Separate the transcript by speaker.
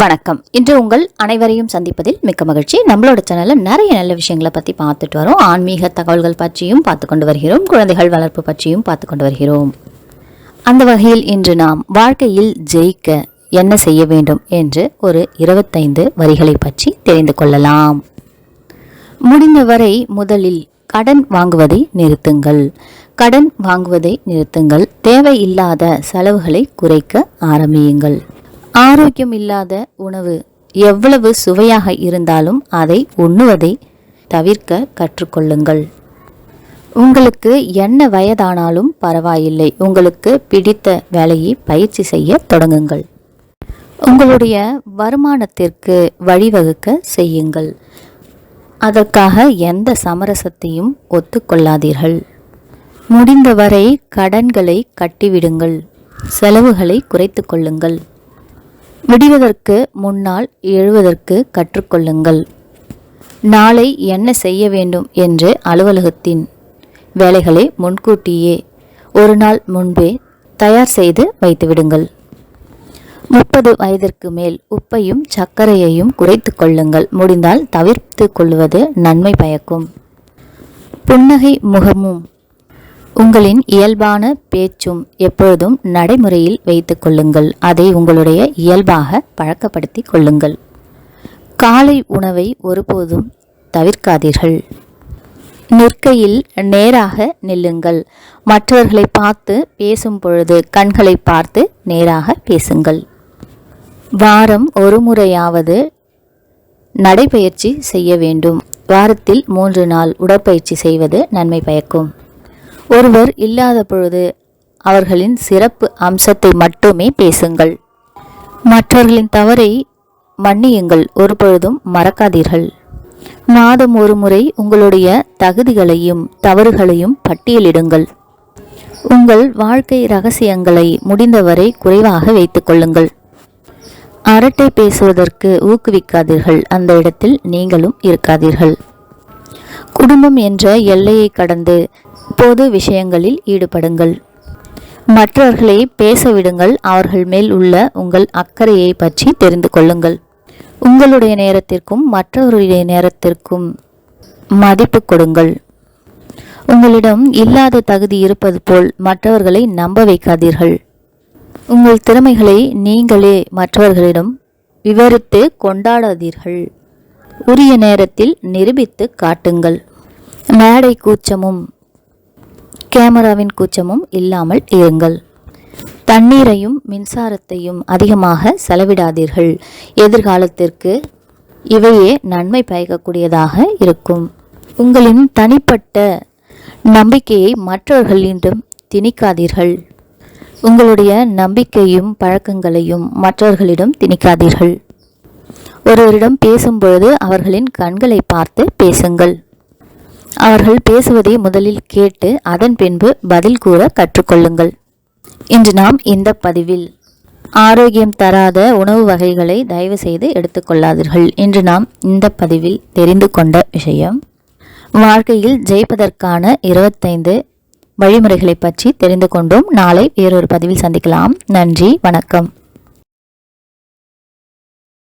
Speaker 1: வணக்கம். இன்று உங்கள் அனைவரையும் சந்திப்பதில் மிக்க மகிழ்ச்சி. நம்மளோட சேனலில் நிறைய நல்ல விஷயங்களை பற்றி பார்த்துட்டு வரோம். ஆன்மீக தகவல்கள் பற்றியும் பார்த்து கொண்டு வருகிறோம். குழந்தைகள் வளர்ப்பு பற்றியும் பார்த்து கொண்டு வருகிறோம். அந்த வகையில் இன்று நாம் வாழ்க்கையில் ஜெயிக்க என்ன செய்ய வேண்டும் என்று ஒரு இருபத்தைந்து வரிகளை பற்றி தெரிந்து கொள்ளலாம். முடிந்தவரை முதலில் கடன் வாங்குவதை நிறுத்துங்கள். கடன் வாங்குவதை நிறுத்துங்கள். தேவையில்லாத செலவுகளை குறைக்க ஆரம்பியுங்கள். ஆரோக்கியம் இல்லாத உணவு எவ்வளவு சுவையாக இருந்தாலும் அதை உண்ணுவதை தவிர்க்க கற்றுக்கொள்ளுங்கள். உங்களுக்கு என்ன வயதானாலும் பரவாயில்லை. உங்களுக்கு பிடித்த வேலையை பயிற்சி செய்ய தொடங்குங்கள். உங்களுடைய வருமானத்திற்கு வழிவகுக்க செய்யுங்கள். அதற்காக எந்த சமரசத்தையும் ஒத்துக்கொள்ளாதீர்கள். முடிந்தவரை கடன்களை கட்டிவிடுங்கள். செலவுகளை குறைத்து கொள்ளுங்கள். விடுவதற்கு முன்னால் எழுவதற்கு கற்றுக்கொள்ளுங்கள். நாளை என்ன செய்ய வேண்டும் என்று அலுவலகத்தின் வேலைகளை முன்கூட்டியே ஒரு நாள் முன்பே தயார் செய்து வைத்துவிடுங்கள். முப்பது வயதிற்கு மேல் உப்பையும் சர்க்கரையையும் குறைத்து கொள்ளுங்கள். முடிந்தால் தவிர்த்து கொள்வது நன்மை பயக்கும். புன்னகை முகமும் உங்களின் இயல்பான பேச்சும் எப்பொழுதும் நடைமுறையில் வைத்துக் கொள்ளுங்கள். அதை உங்களுடைய இயல்பாக பழக்கப்படுத்தி கொள்ளுங்கள். காலை உணவை ஒருபோதும் தவிர்க்காதீர்கள். நிற்கையில் நேராக நில்லுங்கள். மற்றவர்களை பார்த்து பேசும் பொழுது கண்களை பார்த்து நேராக பேசுங்கள். வாரம் ஒரு முறையாவது நடைபயிற்சி செய்ய வேண்டும். வாரத்தில் மூன்று நாள் உடற்பயிற்சி செய்வது நன்மை பயக்கும். ஒருவர் இல்லாத பொழுது அவர்களின் சிறப்பு அம்சத்தை மட்டுமே பேசுங்கள். மற்றவர்களின் தவறை மன்னியுங்கள் ஒரு பொழுதும் மறக்காதீர்கள். மாதம் ஒரு முறை உங்களுடைய தகுதிகளையும் தவறுகளையும் பட்டியலிடுங்கள். உங்கள் வாழ்க்கை ரகசியங்களை முடிந்தவரை குறைவாக வைத்துக்கொள்ளுங்கள் அரட்டை பேசுவதற்கு ஊக்குவிக்காதீர்கள் அந்த இடத்தில் நீங்களும் இருக்காதீர்கள். குடும்பம் என்ற எல்லையை கடந்து பொது விஷயங்களில் ஈடுபடுங்கள். மற்றவர்களை பேச விடுங்கள். அவர்கள் மேல் உள்ள உங்கள் அக்கறையை பற்றி தெரிந்து கொள்ளுங்கள். உங்களுடைய நேரத்திற்கும் மற்றவருடைய நேரத்திற்கும் மதிப்பு கொடுங்கள். உங்களிடம் இல்லாத தகுதி இருப்பது போல் மற்றவர்களை நம்ப வைக்காதீர்கள். உங்கள் திறமைகளை நீங்களே மற்றவர்களிடம் விவரித்து கொண்டாடாதீர்கள். உரிய நேரத்தில் நிரூபித்து காட்டுங்கள். மேடை கூச்சமும் கேமராவின் கூச்சமும் இல்லாமல் இருங்கள். தண்ணீரையும் மின்சாரத்தையும் அதிகமாக செலவிடாதீர்கள். எதிர்காலத்திற்கு இவையே நன்மை பயக்கக்கூடியதாக இருக்கும். உங்களின் தனிப்பட்ட நம்பிக்கையை மற்றவர்களிடம் திணிக்காதீர்கள். உங்களுடைய நம்பிக்கையும் பழக்கங்களையும் மற்றவர்களிடம் திணிக்காதீர்கள். ஒருவரிடம் பேசும்பொழுது அவர்களின் கண்களை பார்த்து பேசுங்கள். அவர்கள் பேசுவதை முதலில் கேட்டு அதன் பின்பு பதில் கூற கற்றுக்கொள்ளுங்கள். இன்று நாம் இந்த பதிவில் ஆரோக்கியம் தராத உணவு வகைகளை தயவு செய்து எடுத்துக்கொள்ளாதீர்கள் இன்று நாம் இந்த பதிவில் தெரிந்து கொண்ட விஷயம் வாழ்க்கையில் ஜெயிப்பதற்கான இருபத்தைந்து வழிமுறைகளை பற்றி தெரிந்து கொண்டோம். நாளை வேறொரு பதிவில் சந்திக்கலாம். நன்றி வணக்கம்.